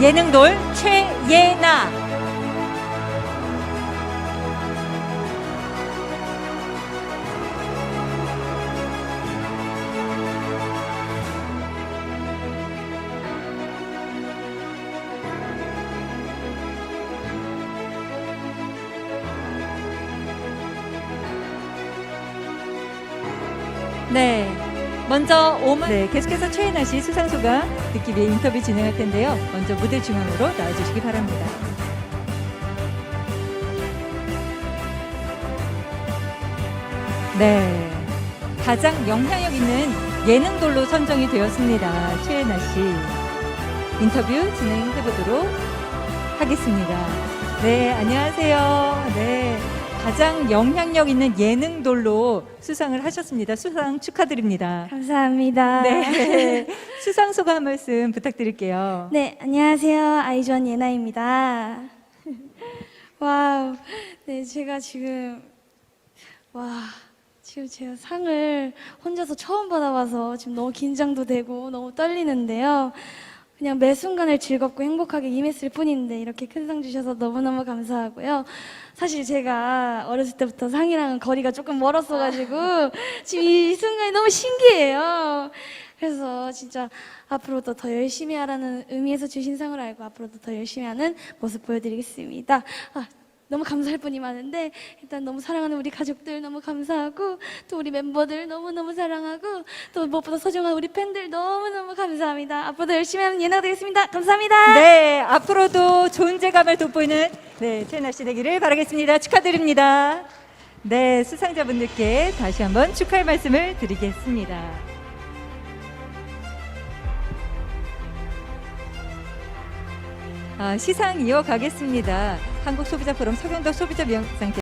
예능돌 최예나. 네. 먼저 오만 네, 계속해서 최혜나 씨 수상소감 듣기 위해 인터뷰 진행할 텐데요. 먼저 무대 중앙으로 나와주시기 바랍니다. 네. 가장 영향력 있는 예능돌로 선정이 되었습니다. 최혜나 씨. 인터뷰 진행해 보도록 하겠습니다. 네, 안녕하세요. 네. 가장 영향력 있는 예능돌로 수상을 하셨습니다. 수상 축하드립니다. 감사합니다. 네. 수상 소감 한 말씀 부탁드릴게요. 네, 안녕하세요. 아이즈원 예나입니다. 와우. 네, 제가 지금 와, 지금 제가 상을 혼자서 처음 받아봐서 지금 너무 긴장도 되고 너무 떨리는데요. 그냥 매 순간을 즐겁고 행복하게 임했을 뿐인데 이렇게 큰 상 주셔서 너무너무 감사하고요. 사실 제가 어렸을 때부터 상이랑은 거리가 조금 멀었어가지고 지금 이 순간이 너무 신기해요. 그래서 진짜 앞으로도 더 열심히 하라는 의미에서 주신 상을 알고 앞으로도 더 열심히 하는 모습 보여드리겠습니다. 아, 너무 감사할 분이 많은데 일단 너무 사랑하는 우리 가족들 너무 감사하고 또 우리 멤버들 너무너무 사랑하고 또 무엇보다 소중한 우리 팬들 너무너무 감사합니다. 앞으로도 열심히 하면 예나가 되겠습니다. 감사합니다. 네, 앞으로도 존재감을 돋보이는 네, 최나 씨 되기를 바라겠습니다. 축하드립니다. 네, 수상자분들께 다시 한번 축하의 말씀을 드리겠습니다. 아, 시상 이어가겠습니다. 한국 소비자 포럼 서경덕 소비자 명상대